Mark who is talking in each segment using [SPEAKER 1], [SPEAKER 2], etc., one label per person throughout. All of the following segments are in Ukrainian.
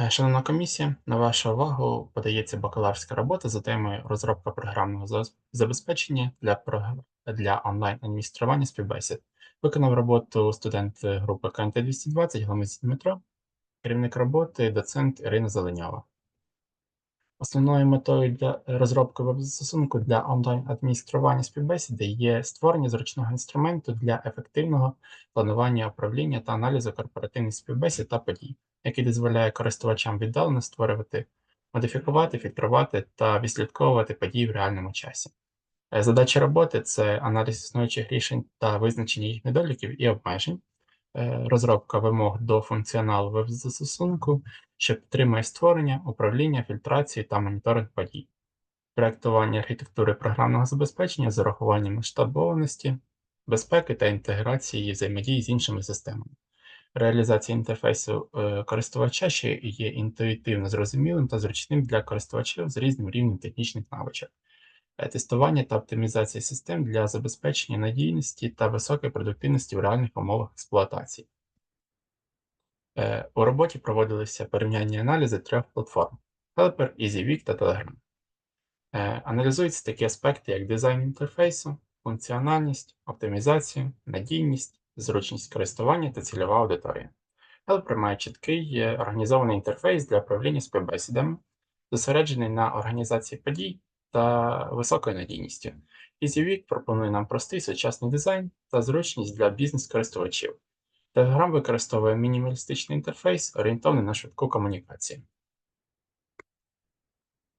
[SPEAKER 1] Е, Шановна комісія, на вашу увагу подається бакалаврська робота за темою розробка програмного забезпечення для, для онлайн-адміністрування співбесід. Виконав роботу студент е, групи КНТ 220 Гламець Дмитро, керівник роботи, доцент Ірина Зеленява. Основною метою для розробки веб-застосунку для онлайн-адміністрування співбесіди є створення зручного інструменту для ефективного планування управління та аналізу корпоративних співбесід та подій, який дозволяє користувачам віддалено створювати, модифікувати, фільтрувати та відслідковувати події в реальному часі. Е, Задача роботи це аналіз існуючих рішень та визначення їх недоліків і обмежень, е, розробка вимог до функціоналу веб-застосунку, що підтримує створення, управління, фільтрацію та моніторинг подій, проектування архітектури програмного забезпечення з урахуванням масштабованості, безпеки та інтеграції взаємодії з іншими системами, реалізація інтерфейсу е, користувача, що є інтуїтивно зрозумілим та зручним для користувачів з різним рівнем технічних навичок. Е, Тестування та оптимізація систем для забезпечення надійності та високої продуктивності в реальних умовах експлуатації. Е, У роботі проводилися порівняння аналізи трьох платформ: Helper, EasyWeek та Telegram. Е, Аналізуються такі аспекти, як дизайн інтерфейсу, функціональність, оптимізація, надійність, зручність користування та цільова аудиторія. Helper має чіткий організований інтерфейс для управління співбесідами, зосереджений на організації подій та високою надійністю. EasyWeek пропонує нам простий сучасний дизайн та зручність для бізнес-користувачів. Telegram використовує мінімалістичний інтерфейс, орієнтований на швидку комунікацію.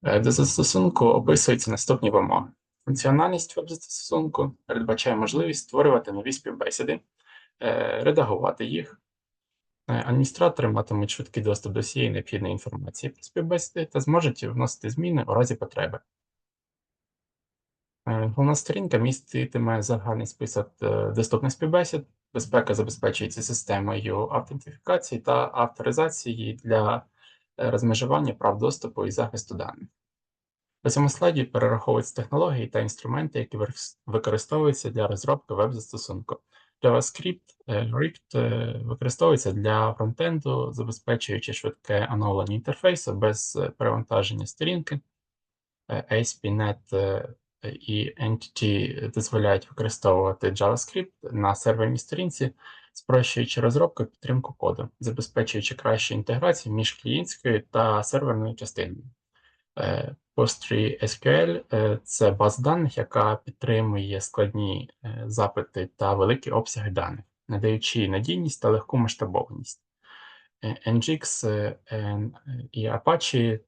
[SPEAKER 1] Е, До застосунку описуються наступні вимоги. Функціональність веб-застосунку передбачає можливість створювати нові співбесіди, е, редагувати їх. Е, Адміністратори матимуть швидкий доступ до всієї необхідної інформації про співбесіди та зможуть вносити зміни у разі потреби. Е, Головна сторінка міститиме загальний список е, доступних співбесід. Безпека забезпечується системою автентифікації та авторизації для е, розмежування прав доступу і захисту даних. На цьому слайді перераховуються технології та інструменти, які використовуються для розробки веб-застосунку. JavaScript, е, використовується для фронтенду, забезпечуючи швидке оновлення інтерфейсу без перевантаження сторінки. ASP.NET і Entity дозволяють використовувати JavaScript на серверній сторінці, спрощуючи розробку і підтримку коду, забезпечуючи кращу інтеграцію між клієнтською та серверною частиною. Е, PostgreSQL е, – це база даних, яка підтримує складні е, запити та великі обсяги даних, надаючи надійність та легку масштабованість. Е, і Apache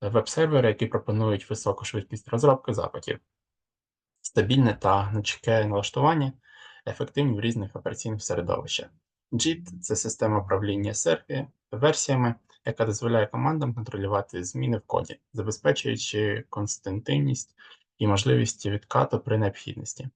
[SPEAKER 1] веб-сервери, які пропонують високу швидкість розробки запитів, стабільне та гнучке налаштування, ефективні в різних операційних середовищах. JIT – це система управління серві- версіями, яка дозволяє командам контролювати зміни в коді, забезпечуючи константивність і можливість відкату при необхідності.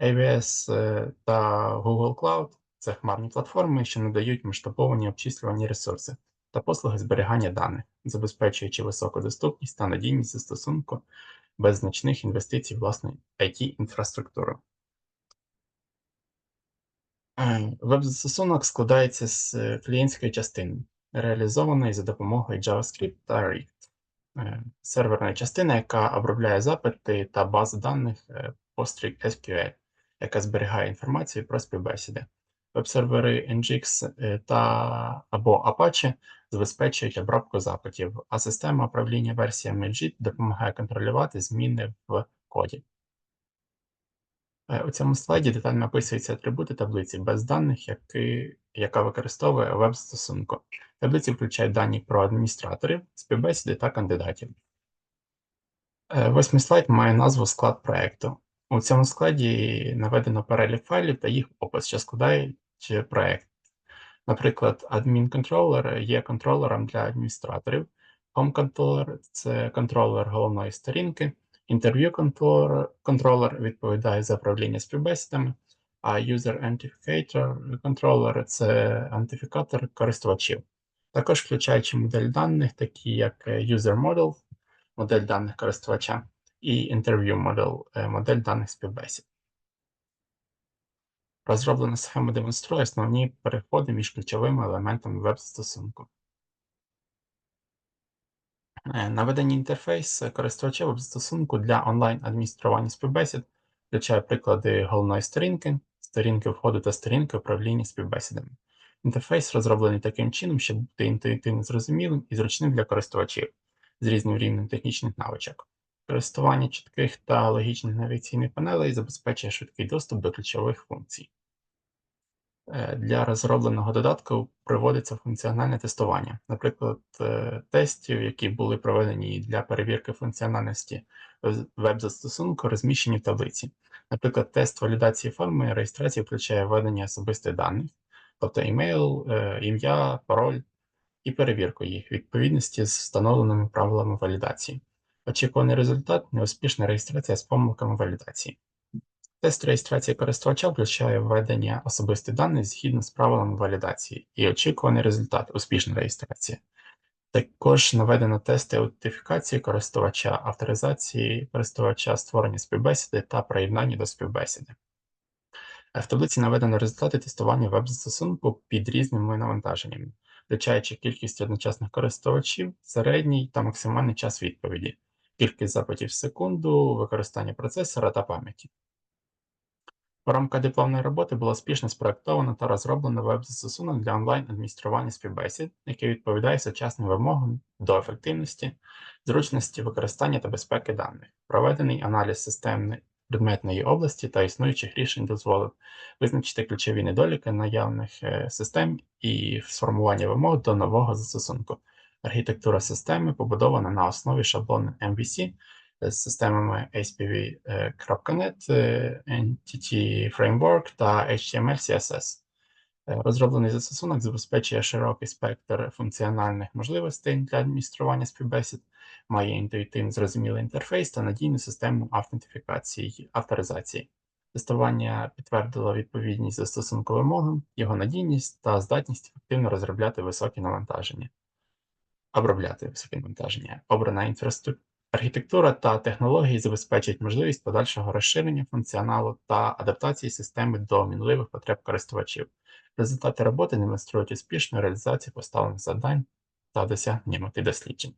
[SPEAKER 1] AWS е, та Google Cloud – це хмарні платформи, що надають масштабовані обчислювані ресурси та послуги зберігання даних, забезпечуючи високу доступність та надійність застосунку без значних інвестицій в власну IT-інфраструктуру. Е, Веб-застосунок складається з е, клієнтської частини, реалізованої за допомогою JavaScript та React, е, серверної частини, яка обробляє запити та бази даних PostgreSQL, яка зберігає інформацію про співбесіди. Веб-сервери Nginx е, та або Apache забезпечують обробку запитів, а система управління версіями JIT допомагає контролювати зміни в коді. Е, У цьому слайді детально описуються атрибути таблиці без даних, які, яка використовує веб-застосунку. Таблиці включають дані про адміністраторів, співбесіди та кандидатів. Е, Восьмий слайд має назву склад проекту. У цьому складі наведено перелік файлів та їх опис, що складають проект. Наприклад, адмінконтролер є контролером для адміністраторів, Home Controller – це контролер головної сторінки, Interview Controller, контролер відповідає за управління співбесідами, а User Identificator контролер – це ідентифікатор користувачів. Також включаючи модель даних, такі як е, User Model, модель даних користувача, і Interview Model, е, модель даних співбесід. Розроблена схема демонструє основні переходи між ключовими елементами веб-застосунку. Е, Наведення інтерфейс користувача в застосунку для онлайн-адміністрування співбесід включає приклади головної сторінки, сторінки входу та сторінки управління співбесідами. Інтерфейс розроблений таким чином, щоб бути інтуїтивно зрозумілим і зручним для користувачів з різним рівнем технічних навичок. Користування чітких та логічних навігаційних панелей забезпечує швидкий доступ до ключових функцій. Е, Для розробленого додатку проводиться функціональне тестування, наприклад, е, тестів, які були проведені для перевірки функціональності веб-застосунку, розміщені в таблиці. Наприклад, тест валідації форми реєстрації включає введення особистих даних, тобто імейл, е, ім'я, пароль і перевірку їх відповідності з встановленими правилами валідації. Очікуваний результат неуспішна реєстрація з помилками валідації. Тест реєстрації користувача включає введення особистих даних згідно з правилами валідації і очікуваний результат успішна реєстрація. Також наведено тести аутентифікації користувача, авторизації користувача, створення співбесіди та приєднання до співбесіди. В таблиці наведено результати тестування веб-застосунку під різними навантаженнями, включаючи кількість одночасних користувачів, середній та максимальний час відповіді, кількість запитів в секунду, використання процесора та пам'яті. В рамках дипломної роботи було успішно спроектовано та розроблено веб-застосунок для онлайн-адміністрування співбесід, який відповідає сучасним вимогам до ефективності, зручності використання та безпеки даних. Проведений аналіз системної предметної області та існуючих рішень дозволив визначити ключові недоліки наявних е, систем і сформування вимог до нового застосунку. Архітектура системи побудована на основі шаблону MVC з системами ASPV.NET, е, Entity Framework та HTML CSS. Е, Розроблений застосунок забезпечує широкий спектр функціональних можливостей для адміністрування співбесід, має інтуїтивно зрозумілий інтерфейс та надійну систему автентифікації авторизації. Тестування підтвердило відповідність застосунку вимогам, його надійність та здатність ефективно розробляти високі навантаження. Обробляти високі навантаження. Обрана інфраструктура. Архітектура та технології забезпечують можливість подальшого розширення функціоналу та адаптації системи до мінливих потреб користувачів. Результати роботи демонструють успішну реалізацію поставлених завдань та досягнення мети досліджень.